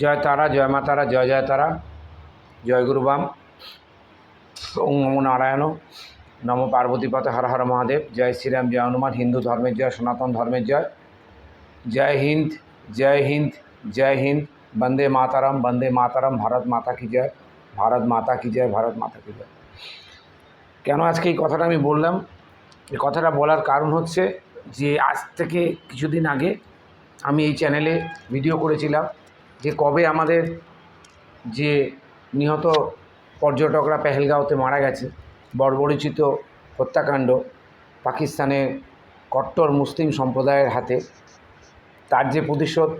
জয় তারা, জয় মা তারা, জয় জয় তারা, জয় গুরুবাম ওং নমো নারায়ণ। নম পার্বতীপথ হর হর মহাদেব। জয় শ্রীরাম, জয় হনুমান, হিন্দু ধর্মের জয়, সনাতন ধর্মের জয়। জয় হিন্দ জয় হিন্দ জয় হিন্দ। বন্দে মাতারাম বন্দে মাতারাম, ভারত মাতা কি জয়? ভারত মাতা কি জয়? ভারত মাতা কি জয়? কেন আজকে এই কথাটা আমি বললাম? এই কথাটা বলার কারণ হচ্ছে যে আজ থেকে কিছুদিন আগে আমি এই চ্যানেলে ভিডিও করেছিলাম। যে কবে আমাদের যে নিহত পর্যটকরা পেহেলগাঁওতে মারা গেছে, বর্বরিচিত হত্যাকাণ্ড পাকিস্তানের কট্টর মুসলিম সম্প্রদায়ের হাতে, তার যে প্রতিশোধ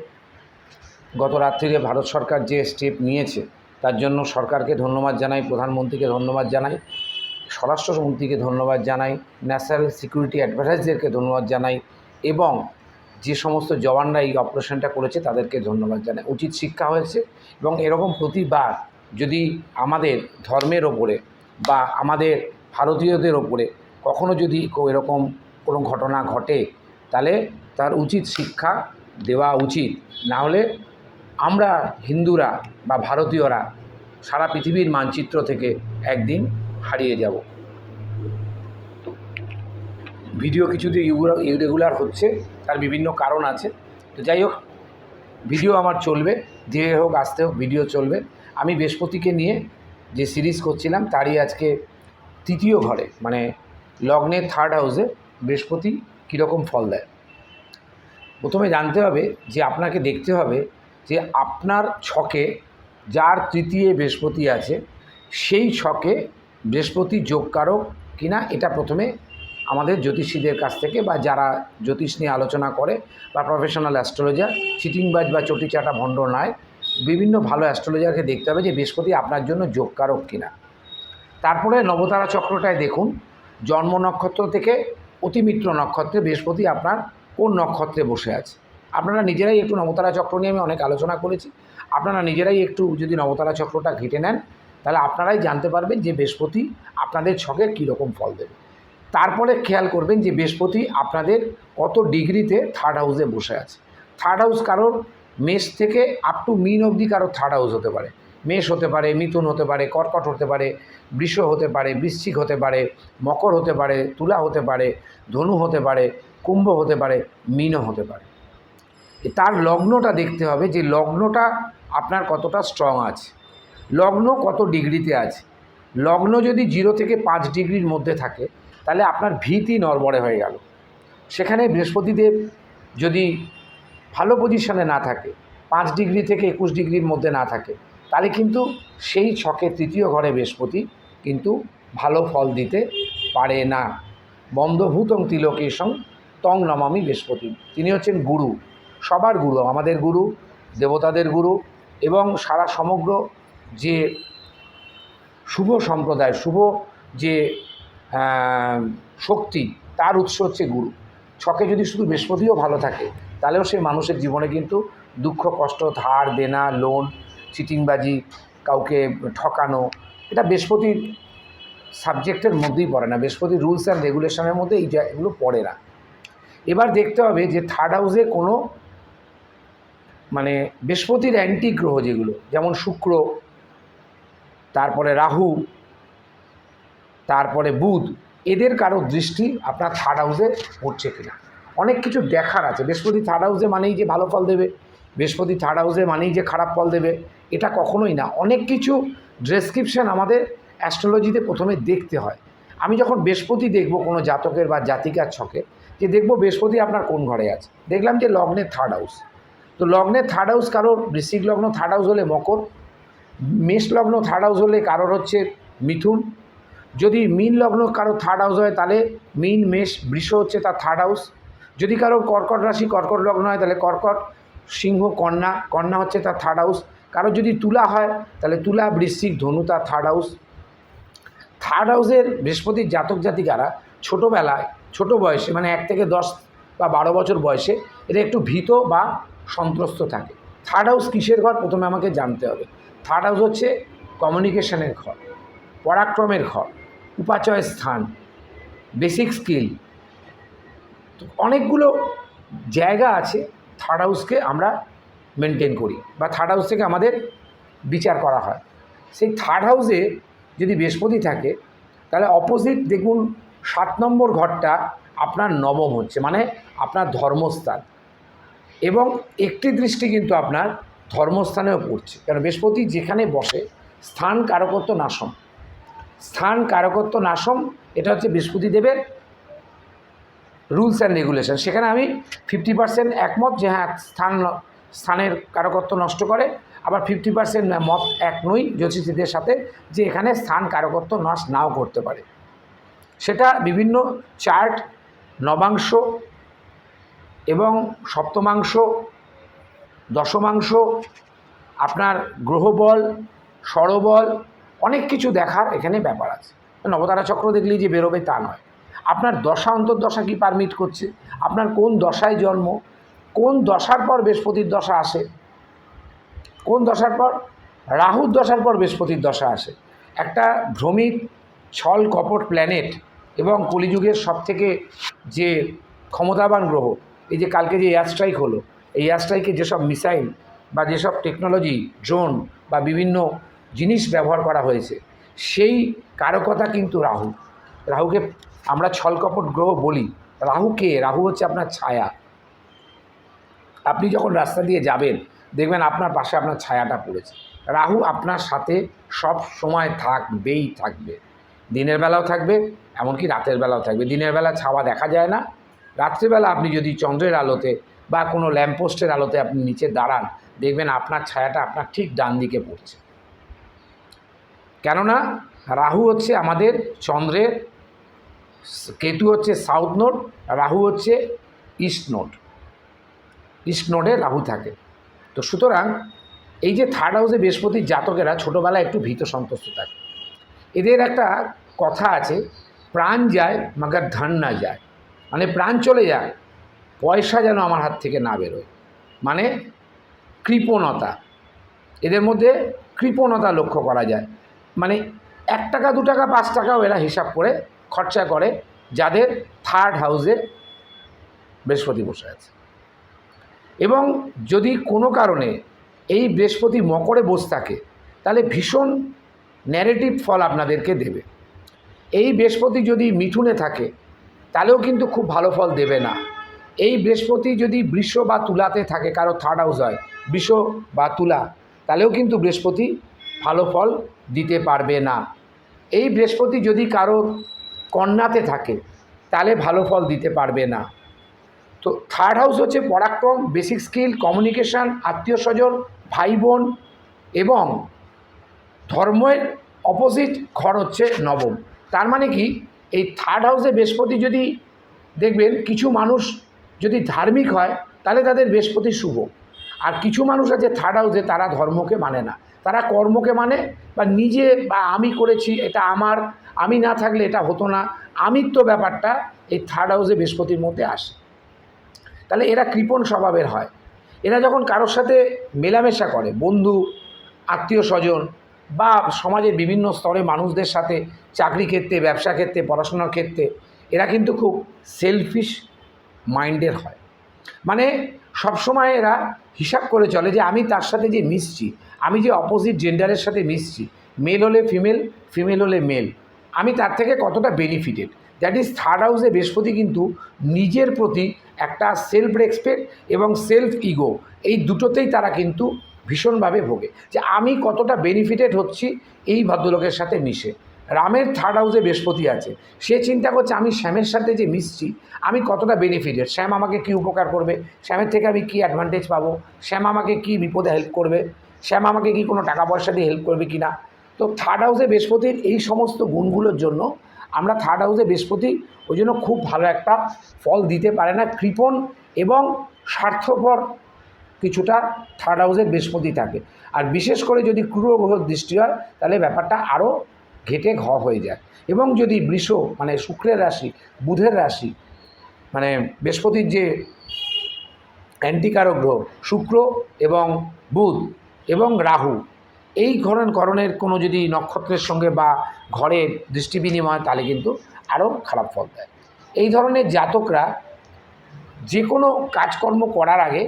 গত রাত্রিরে ভারত সরকার যে স্টেপ নিয়েছে, তার জন্য সরকারকে ধন্যবাদ জানাই, প্রধানমন্ত্রীকে ধন্যবাদ জানাই, স্বরাষ্ট্রমন্ত্রীকে ধন্যবাদ জানাই, ন্যাশনাল সিকিউরিটি অ্যাডভাইজারদেরকে ধন্যবাদ জানাই এবং যে সমস্ত জওয়ানরা এই অপারেশনটা করেছে তাদেরকে ধন্যবাদ জানাই। উচিত শিক্ষা হয়েছে এবং এরকম প্রতিবার যদি আমাদের ধর্মের ওপরে বা আমাদের ভারতীয়দের ওপরে কখনো যদি এরকম কোনো ঘটনা ঘটে, তাহলে তার উচিত শিক্ষা দেওয়া উচিত। না হলে আমরা হিন্দুরা বা ভারতীয়রা সারা পৃথিবীর মানচিত্র থেকে একদিন হারিয়ে যাব। ভিডিও কিছুতে ইরেগুলার হচ্ছে, তার বিভিন্ন কারণ আছে। তো যাই হোক, ভিডিও আমার চলবে ধীরে হোক, আসতে হোক, ভিডিও চলবে। আমি বৃহস্পতিকে নিয়ে যে সিরিজ করছিলাম, তারই আজকে তৃতীয় ঘরে মানে লগ্নের থার্ড হাউসে বৃহস্পতি কীরকম ফল দেয়। প্রথমে জানতে হবে যে আপনাকে দেখতে হবে যে আপনার ছকে যার তৃতীয় বৃহস্পতি আছে, সেই ছকে বৃহস্পতি যোগকারক কিনা, এটা প্রথমে আমাদের জ্যোতিষীদের কাছ থেকে বা যারা জ্যোতিষ নিয়ে আলোচনা করে বা প্রফেশনাল অ্যাস্ট্রোলজার চিটিংবাজ বা চটিচাটা ভণ্ড নয়, বিভিন্ন ভালো অ্যাস্ট্রোলজারকে দেখতে হবে যে বৃহস্পতি আপনার জন্য যোগকারক কিনা। তারপরে নবতারা চক্রটায় দেখুন, জন্ম নক্ষত্র থেকে অতিমিত্র নক্ষত্রে বৃহস্পতি আপনার কোন নক্ষত্রে বসে আছে। আপনারা নিজেরাই একটু নবতারা চক্র নিয়ে আমি অনেক আলোচনা করেছি। আপনারা নিজেরাই একটু যদি নবতারা চক্রটা ঘেটে নেন, তাহলে আপনারাই জানতে পারবেন যে বৃহস্পতি আপনাদের ছকে কীরকম ফল দেবে। তারপরে খেয়াল করবেন যে বৃহস্পতি আপনাদের কত ডিগ্রিতে থার্ড হাউসে বসে আছে। থার্ড হাউস কারোর মেষ থেকে আপ টু মিন অবধি কারোর থার্ড হাউস হতে পারে। মেষ হতে পারে, মিথুন হতে পারে, কর্কট হতে পারে, বৃষ হতে পারে, বৃশ্চিক হতে পারে, মকর হতে পারে, তুলা হতে পারে, ধনু হতে পারে, কুম্ভ হতে পারে মিনও হতে পারে। তার লগ্নটা দেখতে হবে যে লগ্নটা আপনার কতটা স্ট্রং আছে। লগ্ন কত ডিগ্রিতে আছে? লগ্ন যদি জিরো থেকে পাঁচ ডিগ্রির মধ্যে থাকে তাহলে আপনার ভীতি নড়বড়ে হয়ে গেল। সেখানে বৃহস্পতিদেব যদি ভালো পজিশনে না থাকে, পাঁচ ডিগ্রি থেকে একুশ ডিগ্রির মধ্যে না থাকে, তাহলে কিন্তু সেই ছকে তৃতীয় ঘরে বৃহস্পতি কিন্তু ভালো ফল দিতে পারে না। বন্ধভূতং তিলকেশং তং নমামি বৃহস্পতি। তিনি হচ্ছেন গুরু, সবার গুরু, আমাদের গুরু, দেবতাদের গুরু এবং সারা সমগ্র যে শুভ সম্প্রদায়, শুভ যে শক্তি, তার উৎস হচ্ছে গুরু। ছকে যদি শুধু বৃহস্পতিও ভালো থাকে, তাহলেও সে মানুষের জীবনে কিন্তু দুঃখ, কষ্ট, ধার, দেনা, লোন, চিটিংবাজি, কাউকে ঠকানো, এটা বৃহস্পতির সাবজেক্টের মধ্যেই পড়ে না। বৃহস্পতির রুলস অ্যান্ড রেগুলেশনের মধ্যে এই এগুলো পড়ে না। এবার দেখতে হবে যে থার্ড হাউসে কোনো মানে বৃহস্পতির অ্যান্টি গ্রহ যেগুলো, যেমন শুক্র, তারপরে রাহু তারপরে বুধ, এদের কারও দৃষ্টি আপনার থার্ড হাউসে পড়ছে কিনা। অনেক কিছু দেখার আছে। বৃহস্পতি থার্ড হাউসে মানেই যে ভালো ফল দেবে, বৃহস্পতি থার্ড হাউসে মানেই যে খারাপ ফল দেবে, এটা কখনোই না। অনেক কিছু ডেসক্রিপশন আমাদের অ্যাস্ট্রোলজিতে প্রথমে দেখতে হয়। আমি যখন বৃহস্পতি দেখব কোনো জাতকের বা জাতিকার ছকে, যে দেখব বৃহস্পতি আপনার কোন ঘরে আছে? দেখলাম যে লগ্নের থার্ড হাউস তো লগ্নের থার্ড হাউস কারোর, বৃশ্চিক লগ্ন থার্ড হাউস হলে মকর, মেষ লগ্ন থার্ড হাউস হলে কারোর হচ্ছে মিথুন যদি মিন লগ্ন কারও থার্ড হাউস হয়, তাহলে মিন, মেষ, বৃষ হচ্ছে তার থার্ড হাউস যদি কারোর কর্কট রাশি কর্কট লগ্ন হয়, তাহলে কর্কট, সিংহ, কন্যা কন্যা হচ্ছে তার থার্ড হাউস কারও যদি তুলা হয়, তাহলে তুলা, বৃশ্চিক, ধনু তার থার্ড হাউস থার্ড হাউসের বৃহস্পতির জাতক জাতিকারা ছোটোবেলায়, ছোট বয়সে মানে এক থেকে দশ বা বারো বছর বয়সে এটা একটু ভীত বা সন্ত্রস্ত থাকে। থার্ড হাউস কিসের ঘর? প্রথমে আমাকে জানতে হবে। থার্ড হাউস হচ্ছে কমিউনিকেশনের ঘর, পরাক্রমের ঘর। উপাচয় স্থান বেসিক স্কিল অনেকগুলো জায়গা আছে থার্ড হাউসকে আমরা মেনটেন করি বা থার্ড হাউস থেকে আমাদের বিচার করা হয়। সেই থার্ড হাউসে যদি বৃহস্পতি থাকে, তাহলে অপোজিট দেখুন সাত নম্বর ঘরটা আপনার নবম হচ্ছে মানে আপনার ধর্মস্থান। এবং একটি দৃষ্টি কিন্তু আপনার ধর্মস্থানেও পড়ছে। কারণ বৃহস্পতি যেখানে বসে, স্থান কারকত্ব নাশম। স্থান কারকত্ব নাশম, এটা হচ্ছে বৃহস্পতি দেবের রুলস অ্যান্ড রেগুলেশন সেখানে আমি ফিফটি পার্সেন্ট একমত যে হ্যাঁ স্থান স্থানের কারকত্ব নষ্ট করে, আবার ফিফটি পার্সেন্ট মত এক নই জ্যোতিষীদের সাথে যে এখানে স্থান কারকত্ব নাশ নাও করতে পারে। সেটা বিভিন্ন চার্ট নবাংশ এবং সপ্তমাংশ, দশমাংশ, আপনার গ্রহবল স্বরবল অনেক কিছু দেখার এখানে ব্যাপার আছে। নবতারা চক্র দেখলেই যে বেরোবে তা নয়। আপনার দশা অন্তর্দশা কি পারমিট করছে? আপনার কোন দশায় জন্ম? কোন দশার পর বৃহস্পতির দশা আসে? কোন দশার পর? রাহুর দশার পর বৃহস্পতির দশা আসে। একটা ভ্রমিক ছল, কপট প্ল্যানেট এবং কলিযুগের সবথেকে যে ক্ষমতাবান গ্রহ, এই যে কালকে যে এয়ার স্ট্রাইক হলো, এই এয়ার স্ট্রাইকে যেসব মিসাইল বা যেসব টেকনোলজি ড্রোন বা বিভিন্ন জিনিস ব্যবহার করা হয়েছে, সেই কারকতা কিন্তু রাহু। রাহুকে আমরা ছলকপট গ্রহ বলি। রাহু কে? রাহু হচ্ছে আপনার ছায়া। আপনি যখন রাস্তা দিয়ে যাবেন, দেখবেন আপনার পাশে আপনার ছায়াটা পড়েছে। রাহু আপনার সাথে সব সময় থাকবেই থাকবে। দিনের বেলাও থাকবে, এমনকি রাতের বেলাও থাকবে। দিনের বেলা ছাওয়া দেখা যায় না। রাত্রিবেলা আপনি যদি চন্দ্রের আলোতে বা কোনো ল্যাম্পপোস্টের আলোতে আপনি নিচে দাঁড়ান, দেখবেন আপনার ছায়াটা আপনার ঠিক ডান দিকে পড়ছে। কেননা রাহু হচ্ছে আমাদের চন্দ্রের কেতু হচ্ছে সাউথ নোট রাহু হচ্ছে ইস্ট নোট ইস্ট নোডে রাহু থাকে। তো সুতরাং এই যে থার্ড হাউসে বৃহস্পতির জাতকেরা ছোটোবেলায় একটু ভীত সন্তুষ্ট থাকে। এদের একটা কথা আছে, প্রাণ যায় মাগার ধন না যায়। মানে প্রাণ চলে যায়, পয়সা যেন আমার হাত থেকে না বেরোয়। মানে কৃপণতা। এদের মধ্যে কৃপণতা লক্ষ্য করা যায়। মানে এক টাকা, দু টাকা, পাঁচ টাকাও এরা হিসাব করে খরচা করে যাদের থার্ড হাউসে বৃহস্পতি বসে আছে। এবং যদি কোনো কারণে এই বৃহস্পতি মকরে বসে থাকে, তাহলে ভীষণ ন্যারেটিভ ফল আপনাদেরকে দেবে। এই বৃহস্পতি যদি মিথুনে থাকে, তাহলেও কিন্তু খুব ভালো ফল দেবে না। এই বৃহস্পতি যদি বৃষ বা তুলাতে থাকে, কারও থার্ড হাউস হয়, বৃষ বা তুলা, তাহলেও কিন্তু বৃহস্পতি ভালো ফল দিতে পারবে না। এই বৃহস্পতি যদি কারও কন্যাতে থাকে, তাহলে ভালো ফল দিতে পারবে না। তো থার্ড হাউস হচ্ছে পরাক্রম বেসিক স্কিল কমিউনিকেশান আত্মীয় স্বজন, ভাই বোন এবং ধর্মের অপোজিট ঘর হচ্ছে নবম। তার মানে কি? এই থার্ড হাউসে বৃহস্পতি যদি দেখবেন, কিছু মানুষ যদি ধার্মিক হয়, তাহলে তাদের বৃহস্পতি শুভ। আর কিছু মানুষ আছে থার্ড হাউসে তারা ধর্মকে মানে না। তারা কর্মকে মানে বা নিজে বা আমি করেছি, এটা আমার, আমি না থাকলে এটা হতো না। আমিত্ব ব্যাপারটা এই থার্ড হাউসে বৃহস্পতির মধ্যে আসে। তাহলে এরা কৃপণ স্বভাবের হয়। এরা যখন কারোর সাথে মেলামেশা করে, বন্ধু, আত্মীয় স্বজন বা সমাজের বিভিন্ন স্তরে মানুষদের সাথে চাকরি ক্ষেত্রে, ব্যবসা ক্ষেত্রে, পড়াশোনার ক্ষেত্রে, এরা কিন্তু খুব সেলফিশ মাইন্ডের হয়। মানে সবসময় এরা হিসাব করে চলে যে আমি তার সাথে যে মিশছি আমি যে অপোজিট জেন্ডারের সাথে মিশছি মেল হলে ফিমেল ফিমেল হলে মেল আমি তার থেকে কতটা বেনিফিটেড দ্যাট ইজ থার্ড হাউসে বৃহস্পতি কিন্তু নিজের প্রতি একটা সেলফ রেসপেক্ট এবং সেলফ ইগো এই দুটোতেই তারা কিন্তু ভীষণভাবে ভোগে। যে আমি কতটা বেনিফিটেড হচ্ছি, এই ভদ্রলোকের সাথে মিশে। রামের থার্ড হাউসে বৃহস্পতি আছে, সে চিন্তা করছে আমি শ্যামের সাথে যে মিশছি, আমি কতটা বেনিফিটেড শ্যাম আমাকে কী উপকার করবে? শ্যামের থেকে আমি কী অ্যাডভান্টেজ পাবো? শ্যাম আমাকে কী বিপদে হেল্প করবে? শ্যাম আমাকে কি কোনো টাকা পয়সা দিয়ে হেল্প করবে কি না তো থার্ড হাউসে বৃহস্পতির এই সমস্ত গুণগুলোর জন্য আমরা থার্ড হাউসে বৃহস্পতি ওই জন্য খুব ভালো একটা ফল দিতে পারে না, কৃপণ এবং স্বার্থপর কিছুটা থার্ড হাউসে বৃহস্পতি থাকে। আর বিশেষ করে যদি ক্রুর দৃষ্টি হয়, তাহলে ব্যাপারটা আরও ঘেটে ঘ হয়ে যায়। এবং যদি বৃষ মানে শুক্রের রাশি, বুধের রাশি মানে বৃহস্পতির যে অ্যান্টিকারক গ্রহ, শুক্র এবং বুধ এবং রাহু। এই ধরনের করণের কোনো যদি নক্ষত্রের সঙ্গে বা ঘরের দৃষ্টি বিনিময় তাহলে কিন্তু আরও খারাপ ফল দেয়। এই ধরনের জাতকরা যে কোনো কাজকর্ম করার আগে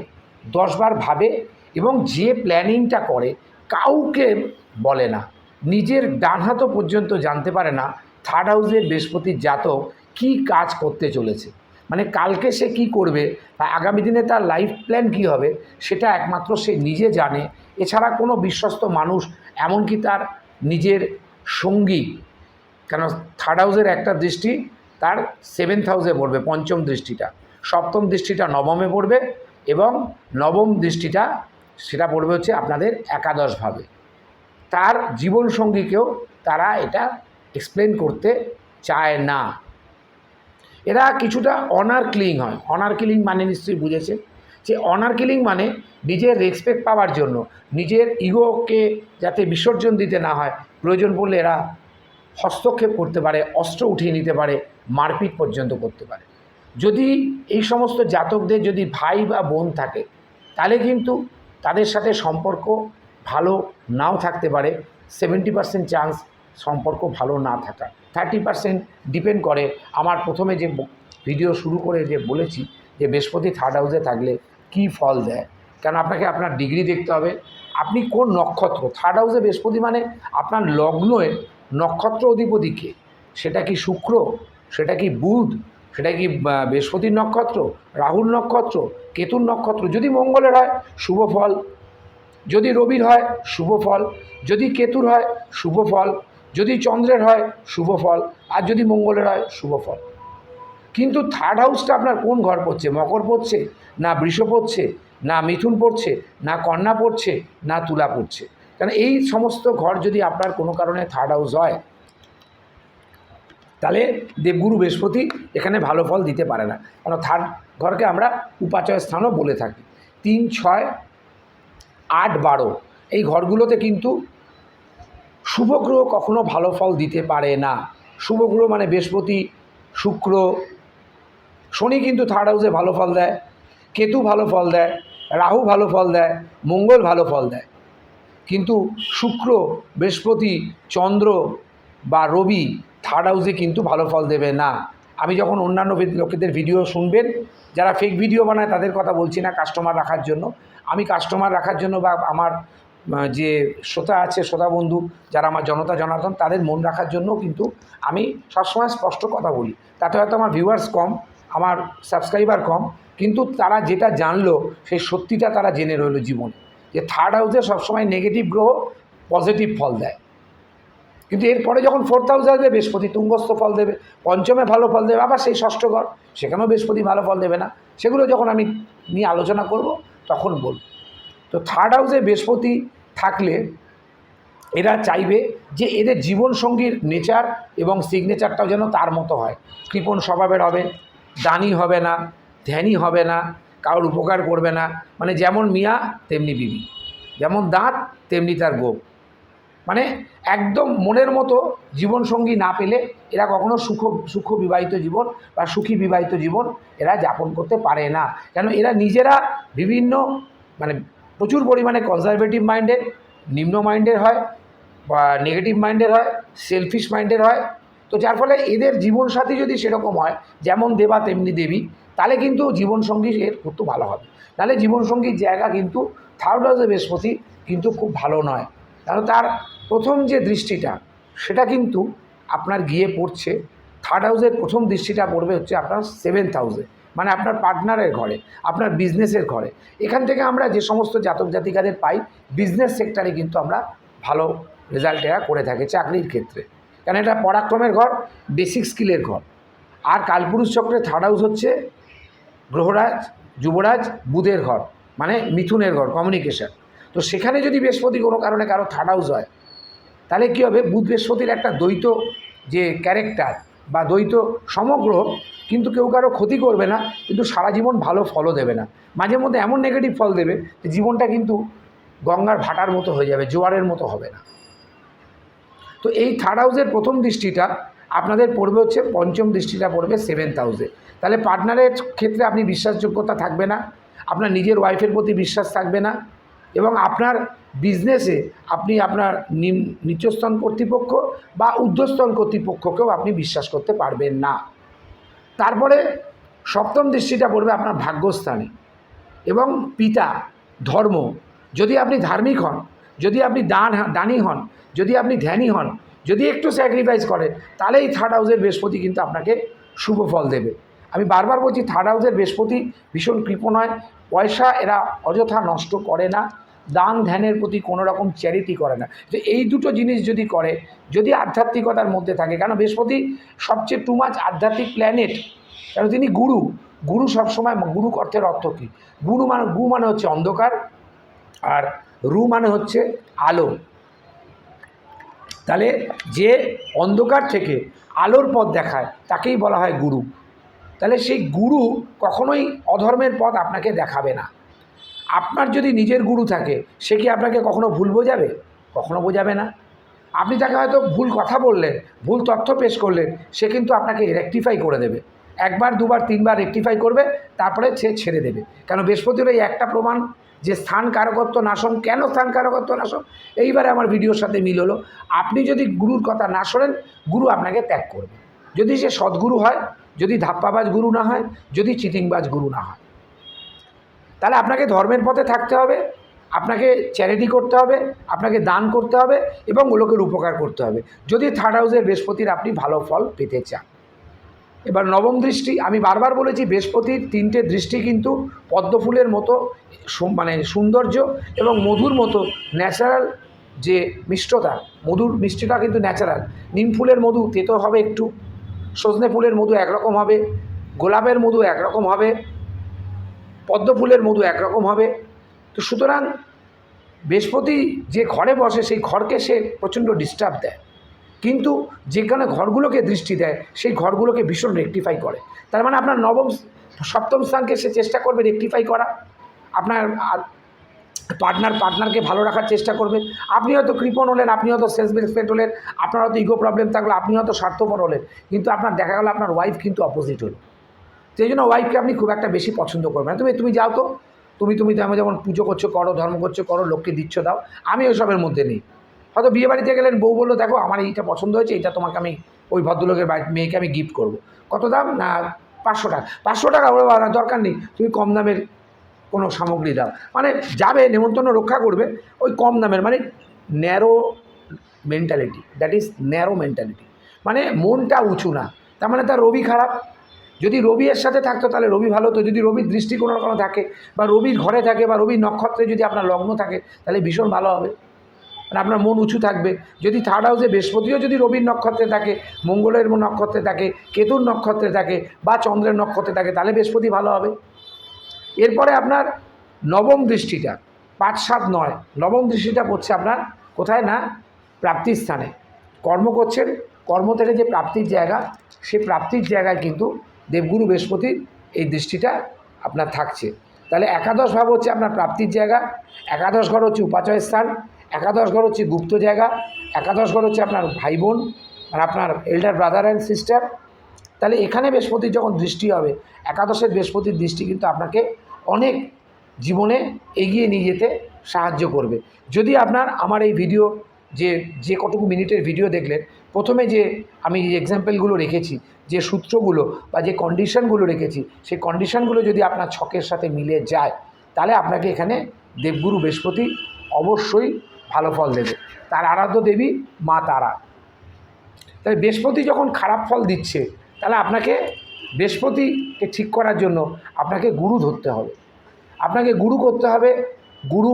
দশবার ভাবে এবং যে প্ল্যানিংটা করে, কাউকে বলে না। নিজের ডান হাতও পর্যন্ত জানতে পারে না থার্ড হাউসের বৃহস্পতির জাতক কী কাজ করতে চলেছে। মানে কালকে সে কি করবে বা আগামী দিনে তার লাইফ প্ল্যান কী হবে, সেটা একমাত্র সে নিজে জানে। এছাড়া কোনো বিশ্বস্ত মানুষ, এমনকি তার নিজের সঙ্গী, কেন থার্ড হাউসের একটা দৃষ্টি, তার সেভেন্থ হাউসে পড়বে, পঞ্চম দৃষ্টিটা। সপ্তম দৃষ্টিটা নবমে পড়বে এবং নবম দৃষ্টিটা, সেটা পড়বে হচ্ছে আপনাদের একাদশভাবে তার জীবনসঙ্গীকেও তারা এটা এক্সপ্লেন করতে চায় না। এরা কিছুটা অনার কিলিং হয়। অনার কিলিং মানে নিশ্চয়ই বুঝেছে। যে অনার কিলিং মানে নিজের রেসপেক্ট পাওয়ার জন্য, নিজের ইগোকে যাতে বিসর্জন দিতে না হয়, প্রয়োজন পড়লে এরা হস্তক্ষেপ করতে পারে, অস্ত্র উঠিয়ে নিতে পারে, মারপিট পর্যন্ত করতে পারে। যদি এই সমস্ত জাতকদের যদি ভাই বা বোন থাকে, তাহলে কিন্তু তাদের সাথে সম্পর্ক ভালো নাও থাকতে পারে। সেভেন্টি পার্সেন্ট চান্স সম্পর্ক ভালো না থাকা। থার্টি পার্সেন্ট ডিপেন্ড করে আমার প্রথমে যে ভিডিও শুরু করে যে বলেছি যে বৃহস্পতি থার্ড হাউসে থাকলে কি ফল দেয়? কারণ আপনাকে আপনার ডিগ্রি দেখতে হবে? আপনি কোন নক্ষত্র? থার্ড হাউসে বৃহস্পতি মানে আপনার লগ্নয়ে নক্ষত্র অধিপতি কে? সেটা কি শুক্র? সেটা কি বুধ? সেটা কি বৃহস্পতির নক্ষত্র? রাহুল নক্ষত্র? কেতুর নক্ষত্র? যদি মঙ্গলের হয়, শুভ ফল। যদি রবির হয়, শুভ ফল। যদি কেতুর হয়, শুভ ফল। যদি চন্দ্রের হয়, শুভ ফল, আর যদি মঙ্গলের হয়, শুভ ফল। কিন্তু থার্ড হাউসটা আপনার কোন ঘর পড়ছে? মকর পড়ছে, না বৃষ পড়ছে, না মিথুন পড়ছে, না কন্যা পড়ছে, না তুলা পড়ছে। কারণ এই সমস্ত ঘর যদি আপনার কোনো কারণে থার্ড হাউস হয়, তাহলে দেবগুরু বৃহস্পতি এখানে ভালো ফল দিতে পারে না। কারণ থার্ড ঘরকে আমরা উপাচয় স্থানও বলে থাকি। তিন, ছয়, আট, বারো, এই ঘরগুলোতে কিন্তু শুভ গ্রহ কখনো ভালো ফল দিতে পারে না। শুভ গ্রহ মানে বৃহস্পতি, শুক্র, শনি কিন্তু থার্ড হাউসে ভালো ফল দেয়, কেতু ভালো ফল দেয়, রাহু ভালো ফল দেয়, মঙ্গল ভালো ফল দেয়। কিন্তু শুক্র, বৃহস্পতি, চন্দ্র বা রবি থার্ড হাউসে কিন্তু ভালো ফল দেবে না। আমি যখন অন্যান্য লোকেদের ভিডিও শুনবেন, যারা ফেক ভিডিও বানায় তাদের কথা বলছি না কাস্টমার রাখার জন্য। আমি কাস্টমার রাখার জন্য বা আমার যে শ্রোতা আছে, শ্রোতা বন্ধু যারা আমার জনতা, জনার্দন, তাদের মন রাখার জন্য কিন্তু আমি সবসময় স্পষ্ট কথা বলি। তাতে হয়তো আমার ভিউয়ার্স কম, আমার সাবস্ক্রাইবার কম, কিন্তু তারা যেটা জানলো, সেই সত্যিটা তারা জেনে রইল জীবনে। যে থার্ড হাউসে সবসময় নেগেটিভ গ্রহ পজিটিভ ফল দেয়। কিন্তু এরপরে যখন ফোর্থ হাউস আসবে, বৃহস্পতি তুঙ্গস্থ ফল দেবে, পঞ্চমে ভালো ফল দেবে, আবার সেই ষষ্ঠ ঘর, সেখানেও বৃহস্পতি ভালো ফল দেবে না। সেগুলো যখন আমি নিয়ে আলোচনা করব, তখন বলব। তো থার্ড হাউসে বৃহস্পতি থাকলে এরা চাইবে যে এদের জীবনসঙ্গীর নেচার এবং সিগনেচারটাও যেন তার মতো হয়। কৃপণ স্বভাবের হবে, দানি হবে না, ধ্যানী হবে না, কারোর উপকার করবে না। মানে যেমন মিয়া, তেমনি বিবি। যেমন দাঁত, তেমনি তার গোপ। মানে একদম মনের মতো জীবনসঙ্গী না পেলে এরা কখনো সুখ সুখ বিবাহিত জীবন বা সুখী বিবাহিত জীবন এরা যাপন করতে পারে না। কেন এরা নিজেরা বিভিন্ন মানে প্রচুর পরিমাণে কনজারভেটিভ মাইন্ডের নিম্ন মাইন্ডের হয় বা নেগেটিভ মাইন্ডের হয় সেলফিশ মাইন্ডের হয়। তো যার ফলে এদের জীবনসাথী যদি সেরকম হয়, যেমন দেবা তেমনি দেবী, তাহলে কিন্তু জীবনসঙ্গী এর একটু ভালো হবে। তাহলে জীবনসঙ্গীর জায়গা কিন্তু থার্ড হাউসে বৃহস্পতি কিন্তু খুব ভালো নয়। কারণ তার প্রথম যে দৃষ্টিটা, সেটা কিন্তু আপনার গিয়ে পড়ছে। থার্ড হাউসের প্রথম দৃষ্টিটা পড়বে হচ্ছে আপনার সেভেন্থ হাউসে মানে আপনার পার্টনারের ঘরে, আপনার বিজনেসের ঘরে। এখান থেকে আমরা যে সমস্ত জাতক জাতিকাদের পাই বিজনেস সেক্টরে কিন্তু আমরা ভালো রেজাল্ট এরা করে থাকে চাকরির ক্ষেত্রে। কারণ এটা পরাক্রমের ঘর বেসিক স্কিলের ঘর। আর কালপুরুষ চক্রে থার্ড হাউস হচ্ছে গ্রহরাজ, যুবরাজ, বুধের ঘর মানে মিথুনের ঘর কমিউনিকেশন তো সেখানে যদি বৃহস্পতি কোনো কারণে কারও থার্ড হাউস হয়, তাহলে কী হবে? বুধ বৃহস্পতির একটা দ্বৈত যে ক্যারেক্টার বা দ্বৈত সমগ্র, কিন্তু কেউ কারও ক্ষতি করবে না, কিন্তু সারা জীবন ভালো ফলও দেবে না। মাঝে মধ্যে এমন নেগেটিভ ফল দেবে যে জীবনটা কিন্তু গঙ্গার ভাটার মতো হয়ে যাবে, জোয়ারের মতো হবে না। তো এই থার্ড হাউসের প্রথম দৃষ্টিটা আপনাদের পড়বে হচ্ছে, পঞ্চম দৃষ্টিটা পড়বে সেভেন্থ হাউসে তাহলে পার্টনারের ক্ষেত্রে আপনি বিশ্বাসযোগ্যতা থাকবে না, আপনার নিজের ওয়াইফের প্রতি বিশ্বাস থাকবে না এবং আপনার বিজনেসে আপনি আপনার নিচস্থন কর্তৃপক্ষ বা ঊর্ধ্বস্তন কর্তৃপক্ষকেও আপনি বিশ্বাস করতে পারবেন না। তারপরে সপ্তম দৃষ্টিটা পড়বে আপনার ভাগ্যস্থানে। এবং পিতা, ধর্ম, যদি আপনি ধার্মিক হন, যদি আপনি দান, দানি হন, যদি আপনি ধ্যানী হন, যদি একটু স্যাক্রিফাইস করেন তাহলে এই থার্ড হাউসের বৃহস্পতি কিন্তু আপনাকে শুভ ফল দেবে। আমি বারবার বলছি থার্ড হাউসের বৃহস্পতি ভীষণ কৃপণ পয়সা এরা অযথা নষ্ট করে না। দান ধ্যানের প্রতি কোনো রকম চ্যারিটি করে না। তো এই দুটো জিনিস যদি করে, যদি আধ্যাত্মিকতার মধ্যে থাকে, কেন বৃহস্পতি সবচেয়ে টু মাচ আধ্যাত্মিক প্ল্যানেট কেন তিনি গুরু? গুরু সবসময় গুরু অর্থের অর্থ কী? গুরু মানে গু মানে হচ্ছে অন্ধকার, আর রু মানে হচ্ছে আলো। তাহলে যে অন্ধকার থেকে আলোর পথ দেখায়, তাকেই বলা হয় গুরু। তাহলে সেই গুরু কখনোই অধর্মের পথ আপনাকে দেখাবে না। আপনার যদি নিজের গুরু থাকে, সে কি আপনাকে কখনো ভুল বোঝাবে? কখনো বোঝাবে না। আপনি তাকে হয়তো ভুল কথা বললেন, ভুল তথ্য পেশ করলেন, সে কিন্তু আপনাকে রেকটিফাই করে দেবে। একবার, দুবার, তিনবার রেকটিফাই করবে, তারপরে সে ছেড়ে দেবে। কেন বৃহস্পতির এই একটা প্রমাণ, যে স্থান কারকত্ব নাশন কেন স্থান কারকত্ব নাশন এইবারে আমার ভিডিওর সাথে মিল হলো, আপনি যদি গুরুর কথা না শোনেন, গুরু আপনাকে ত্যাগ করবে। যদি সে সদ্গুরু হয় যদি ধাপ্পাবাজ গুরু না হয়, যদি চিটিংবাজ গুরু না হয়। তাহলে আপনাকে ধর্মের পথে থাকতে হবে, আপনাকে চ্যারিটি করতে হবে, আপনাকে দান করতে হবে এবং লোকের উপকার করতে হবে। যদি থার্ড হাউসের বৃহস্পতির আপনি ভালো ফল পেতে চান। এবার নবম দৃষ্টি, আমি বারবার বলেছি বৃহস্পতির তিনটে দৃষ্টি কিন্তু পদ্মফুলের মতো মানে সৌন্দর্য এবং মধুর মতো ন্যাচারাল যে মিষ্টতা, মধুর মিষ্টিটা কিন্তু ন্যাচারাল নিম ফুলের মধু, তেতো হবে একটু। সজনে ফুলের মধু একরকম হবে, গোলাপের মধু একরকম হবে, পদ্ম ফুলের মধু একরকম হবে। তো সুতরাং বৃহস্পতি যে ঘরে বসে সেই ঘরকে সে প্রচণ্ড ডিস্টার্ব দেয়। কিন্তু যেখানে ঘরগুলোকে দৃষ্টি দেয়, সেই ঘরগুলোকে ভীষণ রেকটিফাই করে। তার মানে আপনার নবম, সপ্তম স্থানকে সে চেষ্টা করবে রেকটিফাই করা। আপনার পার্টনার পার্টনারকে ভালো রাখার চেষ্টা করবে। আপনি হয়তো কৃপণ হলেন, আপনি হয়তো সেলস রেসপেক্ট হলেন, আপনার হয়তো ইগো প্রবলেম থাকল, আপনি হয়তো স্বার্থপর হলেন। কিন্তু আপনার দেখা গেল আপনার ওয়াইফ কিন্তু অপোজিট হলো। সেই জন্য ওয়াইফকে আপনি খুব একটা বেশি পছন্দ করবেন তুমি তুমি যাও তো। তুমি তুমি তেমন যেমন পুজো করছ, করো, ধর্ম করছ, করো, লোককে দিচ্ছ, দাও। আমি ওইসবের মধ্যে নেই। হয়তো বিয়ে বাড়িতে গেলেন, বউ বলল, দেখো, আমার এইটা পছন্দ হয়েছে, এইটা তোমাকে আমি ওই ভদ্রলোকের মেয়েকে আমি গিফট করব। কত দাম? না, পাঁচশো টাকা। পাঁচশো টাকা দরকার নেই। তুমি কম দামের কোনো সামগ্রী দাও মানে যাবে, নেমন্তন্ন রক্ষা করবে, ওই কম দামের মানে narrow mentality that is narrow mentality মানে মনটা উঁচু না, তার মানে তার রবি খারাপ। যদি রবি এর সাথে থাকতো, তাহলে রবি ভালো হতো। যদি রবির দৃষ্টি কোনো কোনো থাকে, বা রবির ঘরে থাকে, বা রবির নক্ষত্রে যদি আপনার লগ্ন থাকে, তাহলে ভীষণ ভালো হবে। মানে আপনার মন উঁচু থাকবে। যদি থার্ড হাউসে বৃহস্পতিও যদি রবির নক্ষত্রে থাকে, মঙ্গলের নক্ষত্রে থাকে, কেতুর নক্ষত্রে থাকে, বা চন্দ্রের নক্ষত্রে থাকে, তাহলে বৃহস্পতি ভালো হবে। এরপরে আপনার নবম দৃষ্টিটা, পাঁচ সাত নয়, নবম দৃষ্টিটা পড়ছে আপনার কোথায় না? প্রাপ্তির স্থানে। কর্ম করছেন, কর্ম থেকে যে প্রাপ্তির জায়গা, সেই প্রাপ্তির জায়গায় কিন্তু দেবগুরু বৃহস্পতির এই দৃষ্টিটা আপনার থাকছে। তাহলে একাদশ ভাব হচ্ছে আপনার প্রাপ্তির জায়গা, একাদশ ঘর হচ্ছে উপাচয় স্থান, একাদশ ঘর হচ্ছে গুপ্ত জায়গা, একাদশ ঘর হচ্ছে আপনার ভাই বোন মানে আপনার এল্ডার ব্রাদার অ্যান্ড সিস্টার তাহলে এখানে বৃহস্পতির যখন দৃষ্টি হবে, একাদশের বৃহস্পতির দৃষ্টি কিন্তু আপনাকে অনেক জীবনে এগিয়ে নিয়ে যেতে সাহায্য করবে। যদি আপনার আমার এই ভিডিও যে যে কতটুকু মিনিটের ভিডিও দেখলেন, প্রথমে যে আমি যে এক্সাম্পলগুলো রেখেছি, যে সূত্রগুলো বা যে কন্ডিশনগুলো রেখেছি, সেই কন্ডিশনগুলো যদি আপনার ছকের সাথে মিলে যায়, তাহলে আপনাকে এখানে দেবগুরু বৃহস্পতি অবশ্যই ভালো ফল দেবে। তার আরাধ্য দেবী মা তারা। তাই বৃহস্পতি যখন খারাপ ফল দিচ্ছে, তাহলে আপনাকে বৃহস্পতিকে ঠিক করার জন্য আপনাকে গুরু ধরতে হবে। আপনাকে গুরু করতে হবে, গুরু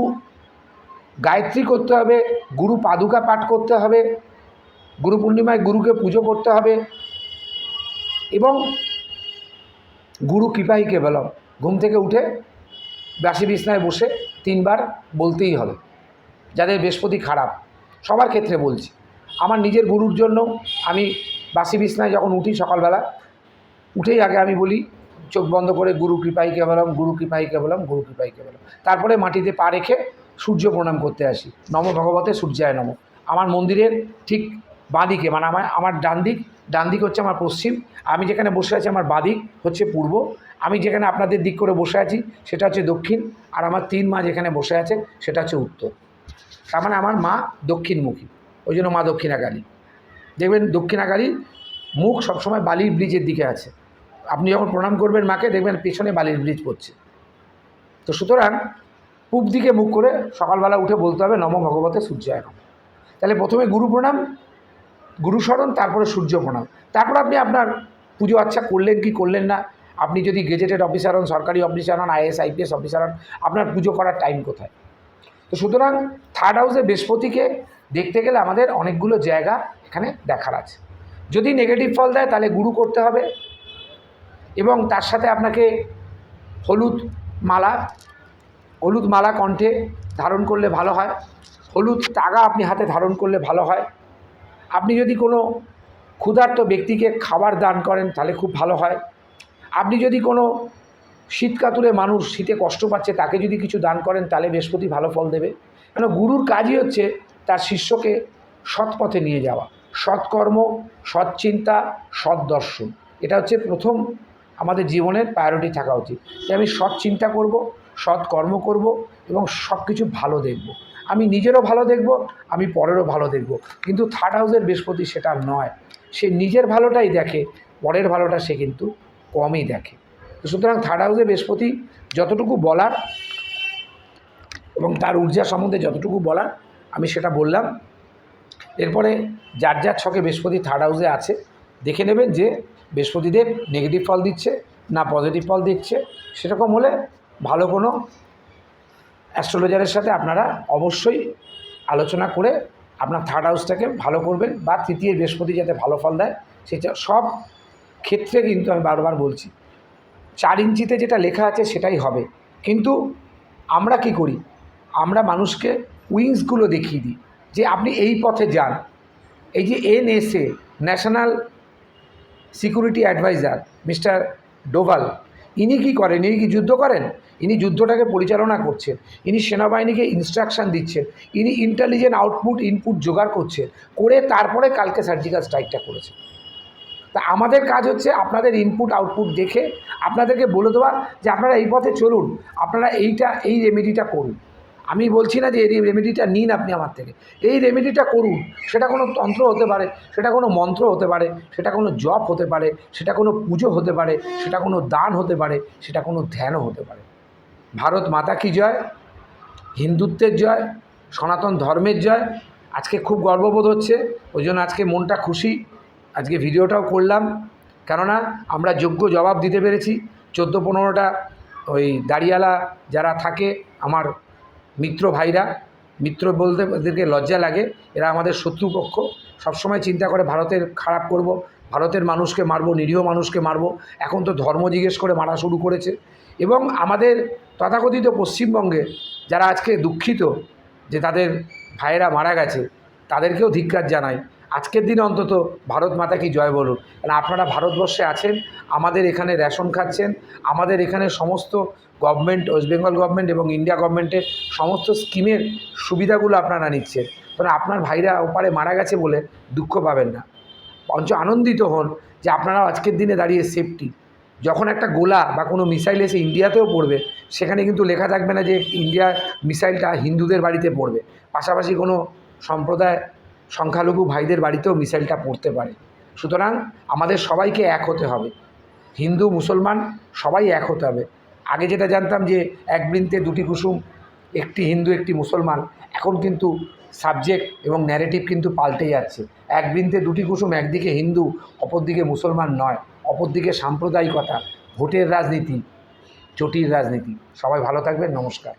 গায়ত্রী করতে হবে, গুরু পাদুকা পাঠ করতে হবে, গুরু পূর্ণিমায় গুরুকে পুজো করতে হবে এবং গুরু কৃপাই কেবলম। ঘুম থেকে উঠে বাসি বিছনায় বসে তিনবার বলতেই হবে, যাদের বৃহস্পতি খারাপ, সবার ক্ষেত্রে বলছি। আমার নিজের গুরুর জন্য আমি বাসি বিছনায় যখন উঠি সকালবেলা উঠেই আগে আমি বলি, চোখ বন্ধ করে গুরু কৃপাই কেবলম গুরু কৃপাই কেবলম গুরু কৃপাই কেবলম তারপরে মাটিতে পা রেখে সূর্য প্রণাম করতে আসি। নম ভগবতে সূর্যায় নম। আমার মন্দিরের ঠিক বাঁদিকে মানে আমার আমার ডান দিক ডান দিক হচ্ছে আমার পশ্চিম, আমি যেখানে বসে আছি আমার বাদিক হচ্ছে পূর্ব, আমি যেখানে আপনাদের দিক করে বসে আছি সেটা হচ্ছে দক্ষিণ, আর আমার তিন মা যেখানে বসে আছে সেটা হচ্ছে উত্তর। তার মানে আমার মা দক্ষিণমুখী, ওই জন্য মা দক্ষিণাকালী। দেখবেন দক্ষিণাকালী মুখ সবসময় বালির ব্রিজের দিকে আছে। আপনি যখন প্রণাম করবেন মাকে, দেখবেন পেছনে বালির ব্রিজ পড়ছে। তো সুতরাং পূব দিকে মুখ করে সকালবেলা উঠে বলতে হবে, নম ভগবতে সূর্যায় নম। তাহলে প্রথমে গুরু প্রণাম গুরুস্মরণ তারপরে সূর্য প্রণাম। তারপর আপনি আপনার পুজো আচ্ছা করলেন কি করলেন না? আপনি যদি গেজেটেড অফিসার হন, সরকারি অফিসার হন আইএস আইপিএস অফিসার হন, আপনার পুজো করার টাইম কোথায়? তো সুতরাং থার্ড হাউসে বৃহস্পতিকে দেখতে গেলে আমাদের অনেকগুলো জায়গা এখানে দেখার আছে। যদি নেগেটিভ ফল দেয়, তাহলে গুরু করতে হবে। এবং তার সাথে আপনাকে হলুদ মালা হলুদ মালা কণ্ঠে ধারণ করলে ভালো হয়, হলুদ তাগা আপনি হাতে ধারণ করলে ভালো হয়। আপনি যদি কোনো ক্ষুধার্ত ব্যক্তিকে খাবার দান করেন তাহলে খুব ভালো হয়। আপনি যদি কোনো শীতকাতুরে মানুষ শীতে কষ্ট পাচ্ছে তাকে যদি কিছু দান করেন তাহলে বৃহস্পতি ভালো ফল দেবে। কেন গুরুর কাজই হচ্ছে তার শিষ্যকে সৎ পথে নিয়ে যাওয়া। সৎকর্ম সৎ চিন্তা সৎ দর্শন এটা হচ্ছে প্রথম আমাদের জীবনের প্রায়োরিটি থাকা উচিত। যে আমি সৎ চিন্তা করব, সৎ কর্ম করব এবং সব কিছু ভালো দেখব। আমি নিজেরও ভালো দেখব, আমি পরেরও ভালো দেখব। কিন্তু থার্ড হাউসের বৃহস্পতি সেটা নয়। সে নিজের ভালোটাই দেখে, পরের ভালোটা সে কিন্তু কমই দেখে। তো সুতরাং থার্ড হাউসে বৃহস্পতি যতটুকু বলার এবং তার ঊর্জা সম্বন্ধে যতটুকু বলার, আমি সেটা বললাম। এরপরে যার যার ছকে বৃহস্পতি থার্ড হাউসে আছে, দেখে নেবেন যে বৃহস্পতিদেব নেগেটিভ ফল দিচ্ছে, না পজিটিভ ফল দিচ্ছে, সেরকম হলে ভালো কোনো অ্যাস্ট্রোলজারের সাথে আপনারা অবশ্যই আলোচনা করে আপনার থার্ড হাউসটাকে ভালো করবেন বা তৃতীয় বৃহস্পতি যাতে ভালো ফল দেয়, সেটা সব ক্ষেত্রে কিন্তু আমি বারবার বলছি। চার ইঞ্চিতে যেটা লেখা আছে সেটাই হবে। কিন্তু আমরা কি করি? আমরা মানুষকে উইংসগুলো দেখিয়ে দিই যে আপনি এই পথে যান। এই যে NSA, national security adviser, mister Doval. ইনি কি করেন? ইনি কি যুদ্ধ করেন? ইনি যুদ্ধটাকে পরিচালনা করছেন। ইনি সেনাবাহিনীকে ইনস্ট্রাকশন দিচ্ছেন। ইনি ইন্টেলিজেন্ট আউটপুট ইনপুট জোগাড় করছেন। করে তারপরে কালকে সার্জিক্যাল স্ট্রাইকটা করেছেন তা আমাদের কাজ হচ্ছে আপনাদের ইনপুট আউটপুট দেখে আপনাদেরকে বলে দেওয়া যে আপনারা এই পথে চলুন। আপনারা এইটা, এই রেমেডিটা করুন। আমি বলছি না যে এই রেমেডিটা নিন আপনি আমার থেকে। এই রেমেডিটা করুন। সেটা কোনো তন্ত্র হতে পারে, সেটা কোনো মন্ত্র হতে পারে, সেটা কোনো জপ হতে পারে, সেটা কোনো পুজো হতে পারে, সেটা কোনো দান হতে পারে, সেটা কোনো ধ্যানও হতে পারে। ভারত মাতা কি জয়? হিন্দুত্বের জয়, সনাতন ধর্মের জয়। আজকে খুব গর্ববোধ হচ্ছে, ওই জন্য আজকে মনটা খুশি। আজকে ভিডিওটাও করলাম। কেননা আমরা যোগ্য জবাব দিতে পেরেছি। চোদ্দ পনেরোটা ওই দাড়িয়ালা যারা থাকে, আমার মিত্র ভাইরা, মিত্র বলতে এদেরকে লজ্জা লাগে, এরা আমাদের শত্রুপক্ষ। সবসময় চিন্তা করে, ভারতের খারাপ করব, ভারতের মানুষকে মারবো, নিরীহ মানুষকে মারবো। এখন তো ধর্ম জিজ্ঞেস করে মারা শুরু করেছে। এবং আমাদের তথাকথিত পশ্চিমবঙ্গে যারা আজকে দুঃখিত যে তাদের ভাইয়েরা মারা গেছে, তাদেরকেও ধিক্কার জানাই। আজকের দিনে অন্তত ভারত মাতা কি জয় বলুন। কারণ আপনারা ভারতবর্ষে আছেন, আমাদের এখানে রেশন খাচ্ছেন, আমাদের এখানে সমস্ত গভর্নমেন্ট ওয়েস্ট বেঙ্গল গভর্নমেন্ট এবং ইন্ডিয়া গভর্নমেন্টের সমস্ত স্কিমের সুবিধাগুলো আপনারা নিচ্ছেন। কারণ আপনার ভাইরা ওপারে মারা গেছে বলে দুঃখ পাবেন না। বরঞ্চ আনন্দিত হন যে আপনারাও আজকের দিনে দাঁড়িয়ে সেফটি যখন একটা গোলা বা কোনো মিসাইল এসে ইন্ডিয়াতেও পড়বে, সেখানে কিন্তু লেখা থাকবে না যে ইন্ডিয়ার মিসাইলটা হিন্দুদের বাড়িতে পড়বে। পাশাপাশি কোনো সম্প্রদায় সংখ্যালঘু ভাইদের বাড়িতেও মিসাইলটা পড়তে পারে। সুতরাং আমাদের সবাইকে এক হতে হবে। হিন্দু, মুসলমান সবাই এক হতে হবে। আগে যেটা জানতাম যে এক বৃন্তে দুটি কুসুম, একটি হিন্দু, একটি মুসলমান, এখন কিন্তু সাবজেক্ট এবং ন্যারেটিভ কিন্তু পাল্টে যাচ্ছে। এক বৃন্তে দুটি কুসুম, একদিকে হিন্দু, অপরদিকে মুসলমান নয়, অপরদিকে সাম্প্রদায়িকতা, ভোটের রাজনীতি চটির রাজনীতি। সবাই ভালো থাকবেন, নমস্কার।